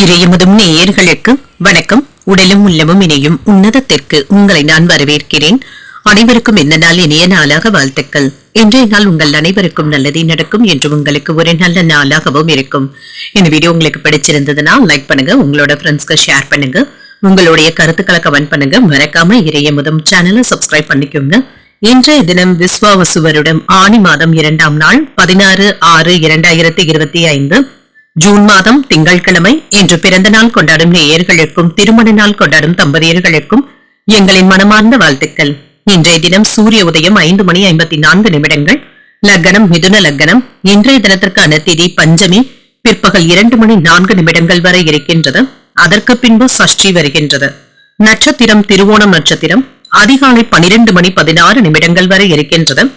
இறையமதும் நேயர்களுக்கு வணக்கம். உடலும் உள்ளமும் இணையும் உன்னதத்திற்கு உங்களை நான் வரவேற்கிறேன். அனைவருக்கும் இந்த நாள் இனிய நாளாக வாழ்த்துக்கள். இன்றைய நாள் உங்கள் அனைவருக்கும் நல்லதே நடக்கும் என்று உங்களுக்கு ஒரு நல்ல நாளாகவும் இருக்கும். இந்த வீடியோ உங்களுக்கு பிடிச்சிருந்ததுன்னா லைக் பண்ணுங்க உங்களோட ஃப்ரெண்ட்ஸ்க்கு ஷேர் பண்ணுங்க. உங்களுடைய கருத்துக்களை கமெண்ட் பண்ணுங்க. மறக்காம இறையமுதும் சேனலை சப்ஸ்கிரைப் பண்ணிக்கோங்க. இன்றைய தினம் விஸ்வாவசு வருடம் ஆணி மாதம் இரண்டாம் நாள் பதினாறு ஆறு இரண்டாயிரத்தி இருபத்தி ஐந்து. ஜூன் மாதம் திங்கட்கிழமை இன்று பிறந்த நாள் கொண்டாடும் நேயர்களுக்கும் திருமண நாள் கொண்டாடும் தம்பதியர்களுக்கும் எங்களின் மனமார்ந்த வாழ்த்துக்கள். இன்றைய தினம் சூரிய உதயம் ஐந்து மணி ஐம்பத்தி நான்கு நிமிடங்கள். லக்னம் மிதுன லக்னம். இன்றைய தினத்திற்கான திதி பஞ்சமி. பிற்பகல் இரண்டு மணி நான்கு நிமிடங்கள் வரை இருக்கின்றது. அதற்கு பின்பு சஷ்டி வருகின்றது. நட்சத்திரம் திருவோணம் நட்சத்திரம். அதிகாலை பனிரெண்டு மணி பதினாறு நிமிடங்கள் வரை இருக்கின்றது.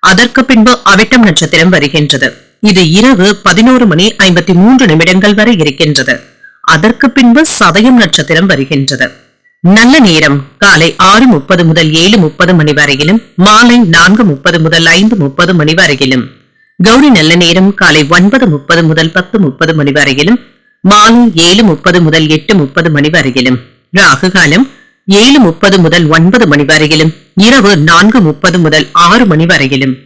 அதற்கு பின்பு அவிட்டம் நட்சத்திரம் வருகின்றது. இது இரவு பதினோரு மணி ஐம்பத்தி மூன்று நிமிடங்கள் வரை இருக்கின்றது. அதற்கு பின்பு சதயம் நட்சத்திரம் வருகின்றது. நல்ல நேரம். காலை ஆறு முப்பது முதல் ஏழு முப்பது மணி வரையிலும் மாலை நான்கு முப்பது முதல் ஐந்து முப்பது மணி வரையிலும். கௌரி நல்ல நேரம். காலை ஒன்பது முப்பது முதல் பத்து முப்பது மணி வரையிலும் மாலை ஏழு முப்பது முதல் எட்டு முப்பது மணி வரையிலும். ராகு காலம் ஏழு முப்பது முதல் ஒன்பது மணி வரையிலும் இரவு நான்கு முப்பது முதல் ஆறு மணி வரையிலும்.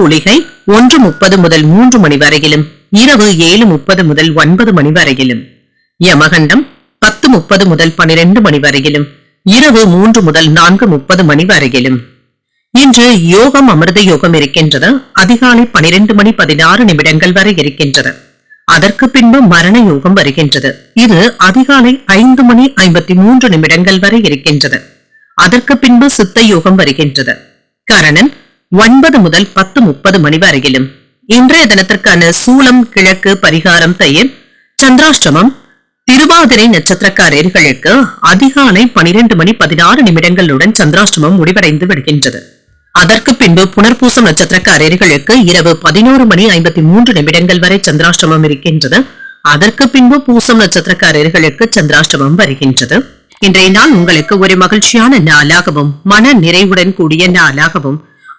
குளிகை ஒன்று முப்பது முதல் மூன்று மணி வரையிலும் இரவு ஏழு முப்பது முதல் ஒன்பது மணி வரையிலும். யமகண்டம் பத்து முப்பது முதல் பனிரெண்டு மணி வரையிலும் இரவு மூன்று முதல் நான்கு முப்பது மணி வரையிலும். இன்று யோகம் அமிர்த யோகம் இருக்கின்றது. அதிகாலை பனிரெண்டு மணி பதினாறு நிமிடங்கள் வரை இருக்கின்றது. அதற்கு பின்பு மரண யோகம் வருகின்றது. இது அதிகாலை ஐந்து மணி ஐம்பத்தி மூன்று நிமிடங்கள் வரை இருக்கின்றது. அதற்கு பின்பு சித்த யோகம் வருகின்றது. கரணன் ஒன்பது முதல் பத்து முப்பது மணி வரையிலும். இன்றைய தினத்திற்கான சூலம் கிழக்கு பரிகாரம் தயிர் சந்திராஷ்டமம் திருவாதிரை நட்சத்திரக்காரர்களுக்கு அதிகாலை பனிரெண்டு மணி பதினாறு நிமிடங்களுடன் சந்திராஷ்டமம் முடிவடைந்து விடுகின்றது. அதற்கு பின்பு புனர்பூசம் நட்சத்திரக்காரர்களுக்கு இரவு பதினோரு மணி ஐம்பத்தி மூன்று நிமிடங்கள் வரை சந்திராஷ்டமம் இருக்கின்றது. அதற்கு பின்பு பூசம் நட்சத்திரக்காரர்களுக்கு சந்திராஷ்டமம் வருகின்றது. இன்றைய நாள் உங்களுக்கு ஒரு மகிழ்ச்சியான நாளாகவும் மன நிறைவுடன் கூடிய நாளாகவும்